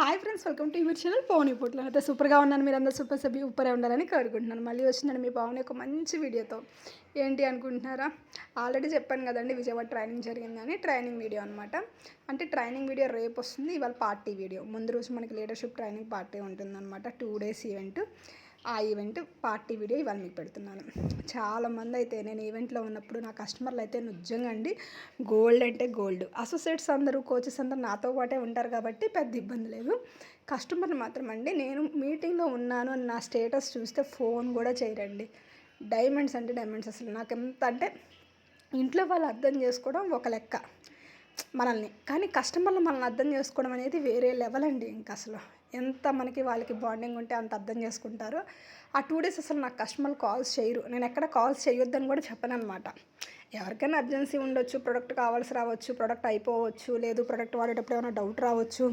Hi friends welcome to your channel Pavan పుట్లో అయితే సూపర్గా ఉన్నాను మీరు అందరూ సూపర్ సభ్యు ఉప్పరే ఉండాలని కోరుకుంటున్నాను. మళ్ళీ వచ్చిందండి మీ పవన్ ఒక మంచి వీడియోతో. ఏంటి అనుకుంటున్నారా? ఆల్రెడీ చెప్పాను కదండి విజయవాడ ట్రైనింగ్ జరిగిందని ట్రైనింగ్ వీడియో అనమాట అంటే ట్రైనింగ్ వీడియో రేపు వస్తుంది ఇవాళ పార్టీ వీడియో ముందు రోజు మనకి లీడర్షిప్ ట్రైనింగ్ పార్టీ ఉంటుందన్నమాట టూ డేస్ ఈవెంట్ ఆ ఈవెంట్ పార్టీ వీడియో ఇవాళ మీకు పెడుతున్నాను. చాలామంది అయితే నేను ఈవెంట్లో ఉన్నప్పుడు నా కస్టమర్లు అయితే నిజంగా అండి గోల్డ్ అంటే గోల్డ్. అసోసియేట్స్ అందరూ కోచెస్ అందరూ నాతో పాటే ఉంటారు కాబట్టి పెద్ద ఇబ్బంది లేదు. కస్టమర్లు మాత్రం అండి నేను మీటింగ్లో ఉన్నాను అని నా స్టేటస్ చూస్తే ఫోన్ కూడా చేయరండి. డైమండ్స్ అంటే డైమండ్స్ అసలు. నాకు ఎంత అంటే ఇంట్లో వాళ్ళు అర్థం చేసుకోవడం ఒక లెక్క. మనల్ని. కానీ కస్టమర్లు మనల్ని అర్థం చేసుకోవడం అనేది వేరే లెవెల్ అండి ఇంకా అసలు. ఎంత మనకి వాళ్ళకి బాండింగ్ ఉంటే అంత అర్థం చేసుకుంటారో. ఆ టూ డేస్ అసలు నాకు కస్టమర్ కాల్స్ చేయరు. నేను ఎక్కడ కాల్స్ చేయొద్దని కూడా చెప్పను అనమాట ఎవరికైనా అర్జెన్సీ ఉండొచ్చు ప్రోడక్ట్ కావాల్సి రావచ్చు ప్రోడక్ట్ అయిపోవచ్చు లేదు ప్రోడక్ట్ వాడేటప్పుడు ఏమైనా డౌట్ రావచ్చు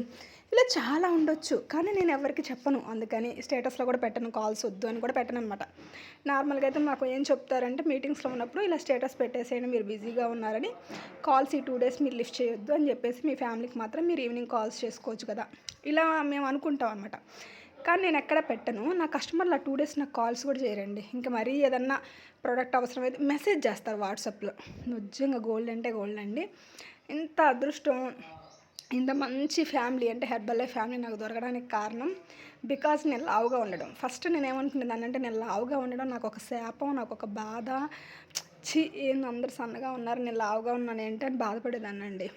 ఇలా చాలా ఉండొచ్చు. కానీ నేను ఎవరికి చెప్పను. అందుకని స్టేటస్లో కూడా పెట్టను కాల్స్ వద్దు అని కూడా పెట్టను అనమాట నార్మల్గా అయితే మాకు ఏం చెప్తారంటే మీటింగ్స్లో ఉన్నప్పుడు ఇలా స్టేటస్ పెట్టేసేయండి మీరు బిజీగా ఉన్నారని కాల్స్ ఈ టూ డేస్ మీరు లిఫ్ట్ చేయొద్దు అని చెప్పేసి మీ ఫ్యామిలీకి మాత్రం మీరు ఈవినింగ్ కాల్స్ చేసుకోవచ్చు కదా. ఇలా మేము అనుకుంటాం అనమాట కానీ నేను ఎక్కడ పెట్టను. నా కస్టమర్లు ఆ టూ డేస్ నాకు కాల్స్ కూడా చేయరండి. ఇంకా మరీ ఏదన్నా ప్రోడక్ట్ అవసరమైతే మెసేజ్ చేస్తారు వాట్సాప్లో. నిజంగా గోల్డ్ అంటే గోల్డ్ అండి. ఇంత అదృష్టం ఇంత మంచి ఫ్యామిలీ అంటే హెర్బల్ ఫ్యామిలీ నాకు దొరకడానికి కారణం బికాజ్ నేను లావుగా ఉండడం. ఫస్ట్ నేను ఏమనుకునేదాన్ని అంటే నేను లావుగా ఉండడం నాకు ఒక శాపం నాకు ఒక బాధ. చి ఏంది అందరు సన్నగా ఉన్నారు నేను లావుగా ఉన్నాను ఏంటి అని బాధపడేదాన్ని అండి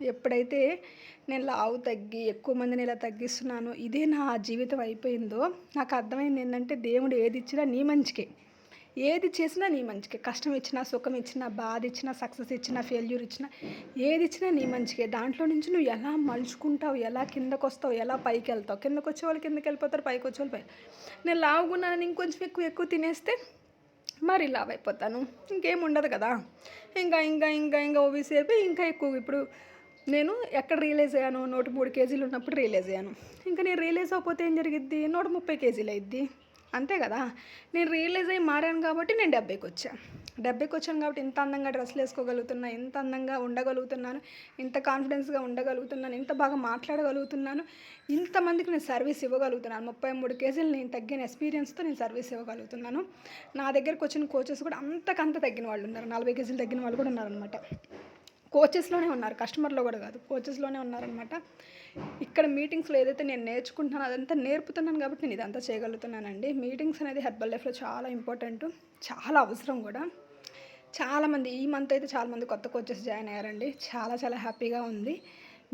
ఎప్పుడైతే నేను లావు తగ్గి ఎక్కువ మందిని ఇలా తగ్గిస్తున్నాను ఇదే నా జీవితం అయిపోయిందో నాకు అర్థమైంది ఏంటంటే దేవుడు ఏది ఇచ్చినా నీ మంచికే. ఏది చేసినా నీ మంచికే. కష్టం ఇచ్చినా సుఖం ఇచ్చినా బాధ ఇచ్చినా సక్సెస్ ఇచ్చినా ఫెయిల్యూర్ ఇచ్చినా ఏది ఇచ్చినా నీ మంచికే. దాంట్లో నుంచి నువ్వు ఎలా మలుచుకుంటావు ఎలా కిందకు వస్తావు ఎలా పైకి వెళ్తావు కిందకు వచ్చే వాళ్ళు కిందకి వెళ్ళిపోతారు పైకి వచ్చే వాళ్ళు పై. నేను లావుకున్నాను ఇంకొంచెం ఎక్కువ ఎక్కువ తినేస్తే మరి లావ్ అయిపోతాను ఇంకేం ఉండదు కదా. ఇంకా ఇంకా ఇంకా ఇంకా ఓబీసీ అయిపోయి ఇంకా ఎక్కువ. ఇప్పుడు నేను ఎక్కడ రియలైజ్ అయ్యాను? నూట మూడు కేజీలు ఉన్నప్పుడు రియలైజ్ అయ్యాను. ఇంకా నేను రియలైజ్ అవ్వకపోతే ఏం జరిగిద్ది? నూట ముప్పై కేజీలు అయింది అంతే కదా? నేను రియలైజ్ అయ్యి మారాను కాబట్టి నేను డెబ్బైకి వచ్చాను డెబ్బైకి వచ్చాను కాబట్టి ఇంత అందంగా డ్రెస్సులు వేసుకోగలుగుతున్నా ఇంత అందంగా ఉండగలుగుతున్నాను ఇంత కాన్ఫిడెన్స్గా ఉండగలుగుతున్నాను ఇంత బాగా మాట్లాడగలుగుతున్నాను ఇంతమందికి నేను సర్వీస్ ఇవ్వగలుగుతున్నాను. ముప్పై మూడు కేజీలు నేను తగ్గిన ఎక్స్పీరియన్స్తో నేను సర్వీస్ ఇవ్వగలుగుతున్నాను. నా దగ్గరకు వచ్చిన కోచెస్ కూడా అంతకంత తగ్గిన వాళ్ళు ఉన్నారు. నలభై కేజీలు తగ్గిన వాళ్ళు కూడా ఉన్నారనమాట కోచెస్లోనే ఉన్నారు. కస్టమర్లో కూడా కాదు. కోచెస్లోనే ఉన్నారనమాట ఇక్కడ మీటింగ్స్లో ఏదైతే నేను నేర్చుకుంటున్నానో అదంతా నేర్పుతున్నాను కాబట్టి నేను ఇదంతా చేయగలుగుతున్నానండి. మీటింగ్స్ అనేది హెర్బల్ లైఫ్లో చాలా ఇంపార్టెంట్. చాలా అవసరం కూడా. చాలామంది ఈ మంత్ అయితే చాలామంది కొత్త కోచెస్ జాయిన్ అయ్యారండి. చాలా చాలా హ్యాపీగా ఉంది.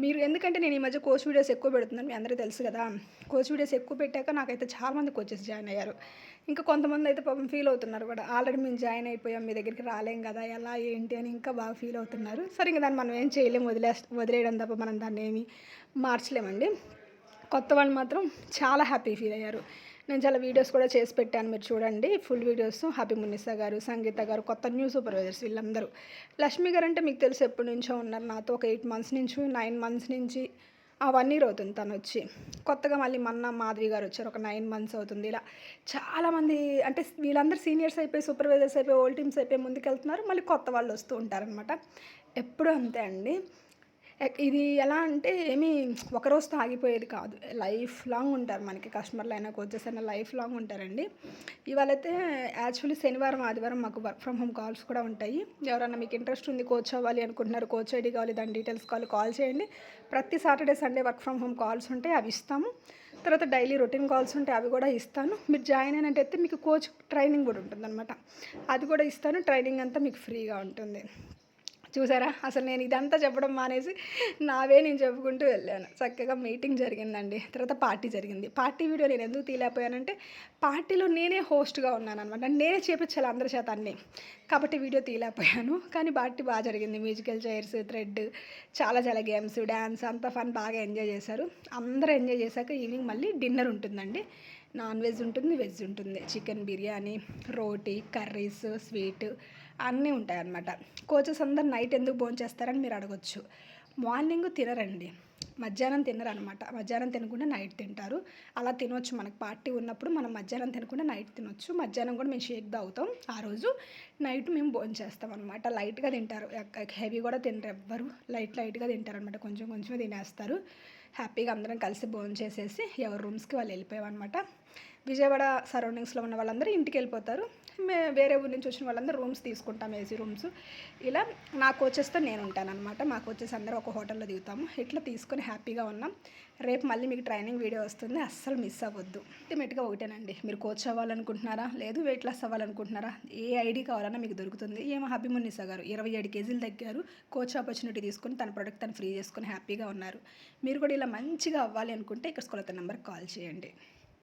మీరు ఎందుకంటే నేను ఈ మధ్య కోచ్ వీడియోస్ ఎక్కువ పెడుతున్నాను మీ అందరికీ తెలుసు కదా. కోచ్ వీడియోస్ ఎక్కువ పెట్టాక నాకైతే చాలామంది కోచెస్ జాయిన్ అయ్యారు. ఇంకా కొంతమంది అయితే పాపం ఫీల్ అవుతున్నారు కూడా. ఆల్రెడీ మేము జాయిన్ అయిపోయాం మీ దగ్గరికి రాలేం కదా ఎలా ఏంటి అని ఇంకా బాగా ఫీల్ అవుతున్నారు. సరే ఇంకా దాన్ని మనం ఏం చేయలేము వదిలే వదిలేయడం తప్ప మనం దాన్ని ఏమి మార్చలేమండి. కొత్త వాళ్ళు మాత్రం చాలా హ్యాపీ ఫీల్ అయ్యారు. నేను చాలా వీడియోస్ కూడా చేసి పెట్టాను మీరు చూడండి. Full videos. హ్యాపీ మునిసా గారు సంగీత గారు కొత్త న్యూ సూపర్వైజర్స్ వీళ్ళందరూ. లక్ష్మి గారు అంటే మీకు తెలుసు ఎప్పటి నుంచో ఉన్నారు నాతో ఒక ఎయిట్ మంత్స్ నుంచి నైన్ మంత్స్ నుంచి ఆ వన్ ఇయర్ అవుతుంది తను వచ్చి. కొత్తగా మళ్ళీ మన్న మాధవి గారు వచ్చారు ఒక నైన్ మంత్స్ అవుతుంది ఇలా. చాలామంది అంటే వీళ్ళందరూ సీనియర్స్ అయిపోయి సూపర్వైజర్స్ అయిపోయి ఓల్డ్ టీమ్స్ అయిపోయి ముందుకెళ్తున్నారు మళ్ళీ కొత్త వాళ్ళు వస్తూ ఉంటారనమాట ఎప్పుడూ అంతే అండి. ఇది ఎలా అంటే ఏమీ ఒక రోజుతో ఆగిపోయేది కాదు. లైఫ్ లాంగ్ ఉంటారు మనకి కస్టమర్లు అయినా కోచెస్ అయినా లైఫ్ లాంగ్ ఉంటారండి. ఇవాళైతే యాక్చువల్లీ శనివారం ఆదివారం మాకు వర్క్ ఫ్రమ్ హోమ్ కాల్స్ కూడా ఉంటాయి. ఎవరైనా మీకు ఇంట్రెస్ట్ ఉంది కోచ్ అవ్వాలి అనుకుంటున్నారు కోచ్ ఐడి కావాలి దాని డీటెయిల్స్ కావాలి కాల్ చేయండి. ప్రతి Saturday Sunday work from home calls ఉంటాయి అవి ఇస్తాము. తర్వాత డైలీ రొటీన్ కాల్స్ ఉంటాయి అవి కూడా ఇస్తాను. మీరు జాయిన్ అయినట్టయితే మీకు కోచ్ ట్రైనింగ్ కూడా ఉంటుందన్నమాట. అది కూడా ఇస్తాను ట్రైనింగ్ అంతా మీకు ఫ్రీగా ఉంటుంది. చూసారా? అసలు నేను ఇదంతా చెప్పడం మానేసి నావే నేను చెప్పుకుంటూ వెళ్ళాను. చక్కగా మీటింగ్ జరిగిందండి. తర్వాత పార్టీ జరిగింది. పార్టీ వీడియో నేను ఎందుకు తీలేకపోయానంటే పార్టీలో నేనే హోస్ట్గా ఉన్నాను అనమాట నేనే చేపించాలి అందరి చేత అన్ని. కాబట్టి వీడియో తీలేకపోయాను కానీ పార్టీ బాగా జరిగింది. మ్యూజికల్ చైర్స్ థ్రెడ్ చాలా చాలా గేమ్స్ డ్యాన్స్ అంతా ఫన్ బాగా ఎంజాయ్ చేశారు. అందరూ ఎంజాయ్ చేశాక ఈవినింగ్ మళ్ళీ డిన్నర్ ఉంటుందండి. నాన్ వెజ్ ఉంటుంది వెజ్ ఉంటుంది. Chicken biryani roti curries sweet అన్నీ ఉంటాయి అన్నమాట కోచెస్ అందరు నైట్ ఎందుకు భోజనం చేస్తారని మీరు అడగొచ్చు. మార్నింగ్ తినరండి. మధ్యాహ్నం తినరనమాట మధ్యాహ్నం తినకుండా నైట్ తింటారు. అలా తినొచ్చు. మనకు పార్టీ ఉన్నప్పుడు మనం మధ్యాహ్నం తినకుండా నైట్ తినొచ్చు. మధ్యాహ్నం కూడా మేము షేక్ తాగుతాం ఆ రోజు నైట్ మేము భోజనం చేస్తాం అనమాట లైట్గా తింటారు. హెవీ కూడా తినరు ఎవ్వరు. లైట్ లైట్గా తింటారు అనమాట కొంచెం కొంచెం తినేస్తారు. హ్యాపీగా అందరం కలిసి భోజనం చేసేసి ఎవరి రూమ్స్కి వాళ్ళు వెళ్ళిపోయామన్నమాట విజయవాడ సరౌండింగ్స్లో ఉన్న వాళ్ళందరూ ఇంటికి వెళ్ళిపోతారు వేరే ఊరి నుంచి వచ్చిన వాళ్ళందరూ రూమ్స్ తీసుకుంటాం ఏసీ రూమ్స్. ఇలా నా కోచెస్తో నేను ఉంటాను అనమాట మా కోచెస్ అందరూ ఒక హోటల్లో దిగుతాము. ఇట్లా తీసుకొని హ్యాపీగా ఉన్నాం. రేపు మళ్ళీ మీకు ట్రైనింగ్ వీడియో వస్తుంది. అస్సలు మిస్ అవ్వద్దు. అల్టిమేట్గా ఒకటేనండి. మీరు కోచ్ అవ్వాలనుకుంటున్నారా? లేదు వెయిట్ లాస్ అవ్వాలనుకుంటున్నారా? ఏ ఐడి కావాలన్నా మీకు దొరుకుతుంది. ఏమో హబిమున్నిసా గారు? ఇరవై ఏడు కేజీలు తగ్గారు. కోచ్ ఆపర్చునిటీ తీసుకొని తన ప్రొడక్ట్ తను ఫ్రీ చేసుకొని హ్యాపీగా ఉన్నారు. మీరు కూడా ఇలా మంచిగా అవ్వాలి అనుకుంటే ఇక్కడ స్కూల్ నెంబర్కి కాల్ చేయండి.